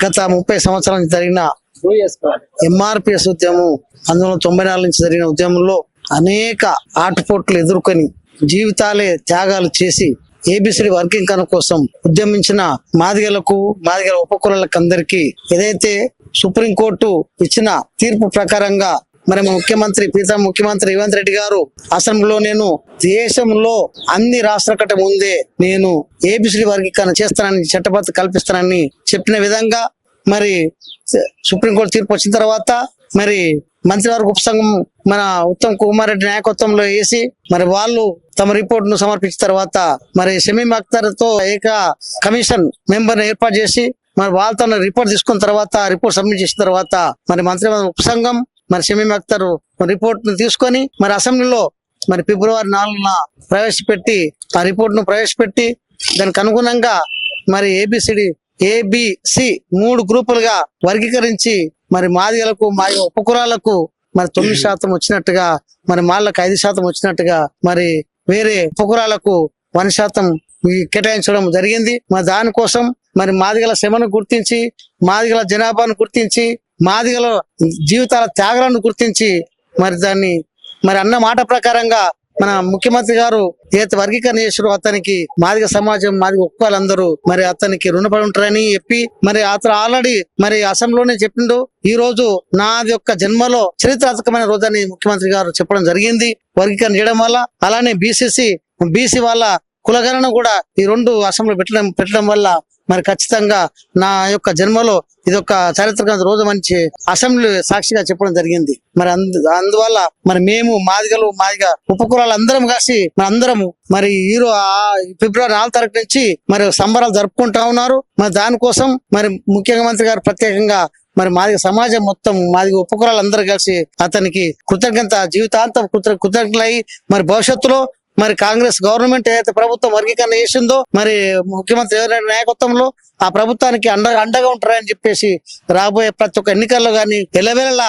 గత ముప్పై సంవత్సరాల జరిగిన ఎంఆర్పిఎస్ ఉద్యమం పంతొమ్మిది వందల తొంభై నాలుగు నుంచి జరిగిన ఉద్యమంలో అనేక ఆటుపోట్లు ఎదుర్కొని జీవితాలే త్యాగాలు చేసి ఏబిసిడి వర్కింగ్ కను కోసం ఉద్యమించిన మాదిగలకు మాదిగల ఉపకులకు అందరికీ ఏదైతే సుప్రీంకోర్టు ఇచ్చిన తీర్పు ప్రకారంగా మరి మా ముఖ్యమంత్రి ప్రీతం ముఖ్యమంత్రి రేవంత్ రెడ్డి గారు అసెంబ్లీలో నేను దేశంలో అన్ని రాష్ట్రాల కంటే ముందే నేను ఏబిసిడి వర్గీకరణ చేస్తానని చట్టబద్ధ కల్పిస్తానని చెప్పిన విధంగా మరి సుప్రీంకోర్టు తీర్పు వచ్చిన తర్వాత మరి మంత్రివర్గ ఉపసంఘం మన ఉత్తమ్ కుమార్ రెడ్డి నాయకత్వంలో వేసి మరి వాళ్ళు తమ రిపోర్ట్ను సమర్పించిన తర్వాత మరి షమీం అఖ్తర్తో ఏక కమిషన్ మెంబర్ ఏర్పాటు చేసి మరి వాళ్ళతో రిపోర్ట్ తీసుకున్న తర్వాత రిపోర్ట్ సబ్మిట్ చేసిన తర్వాత మరి మంత్రివర్గ ఉపసంఘం మరి షమీం అఖ్తర్ రిపోర్ట్ను తీసుకొని మరి అసెంబ్లీలో మరి ఫిబ్రవరి నాలుగున ప్రవేశపెట్టి ఆ రిపోర్ట్ను ప్రవేశపెట్టి దానికి అనుగుణంగా మరి ఏబిసిడి ఏబిసి మూడు గ్రూపులుగా వర్గీకరించి మరి మాదిగలకు మా ఉపకులాలకు మరి తొమ్మిది శాతం వచ్చినట్టుగా మరి మాళ్ళకు ఐదు శాతం వచ్చినట్టుగా మరి వేరే ఉపకులాలకు వన్ శాతం కేటాయించడం జరిగింది. మరి దానికోసం మరి మాదిగల శ్రమను గుర్తించి మాదిగల జనాభాను గుర్తించి మాదిగల జీవితాల త్యాగాలను గుర్తించి మరి దాన్ని మరి అన్న మాట ప్రకారంగా మన ముఖ్యమంత్రి గారు ఏత వర్గీకరణ చేసారో అతనికి మాదిగ సమాజం మాదిగ ఒక్కవాళ్ళందరూ మరి అతనికి రుణపడి ఉంటారని చెప్పి మరి అతను ఆల్రెడీ మరి అసెంబ్లీలోనే చెప్పిండు. ఈ రోజు నాది యొక్క జన్మలో చరిత్రాత్మకమైన రోజని ముఖ్యమంత్రి గారు చెప్పడం జరిగింది. వర్గీకరణ చేయడం వల్ల అలానే బీసీసీ బీసీ వాళ్ళ కులగణన కూడా ఈ రెండు అసెంబ్లీ పెట్టడం పెట్టడం వల్ల మరి ఖచ్చితంగా నా యొక్క జన్మలో ఇది ఒక చారిత్రక రోజు మంచి అసెంబ్లీ సాక్షిగా చెప్పడం జరిగింది. మరి అందు అందువల్ల మరి మేము మాదిగలు మాదిగ ఉపకులాలు అందరం కలిసి మరి అందరము మరి ఈరో ఫిబ్రవరి నాలుగు తారీఖు నుంచి మరి సంబరాలు జరుపుకుంటా ఉన్నారు. మరి దానికోసం మరి ముఖ్యమంత్రి గారు ప్రత్యేకంగా మరి మాదిగ సమాజం మొత్తం మాదిగ ఉపకులాలు అందరూ కలిసి అతనికి కృతజ్ఞత జీవితాంతం కృత కృతజ్ఞతలై మరి భవిష్యత్తులో మరి కాంగ్రెస్ గవర్నమెంట్ ఏదైతే ప్రభుత్వం వర్గీకరణ చేసిందో మరి ముఖ్యమంత్రి ఎవరైనా నాయకత్వంలో ఆ ప్రభుత్వానికి అండ అండగా ఉంటారని చెప్పేసి రాబోయే ప్రతి ఒక్క ఎన్నికల్లో గాని ఎలవెలలా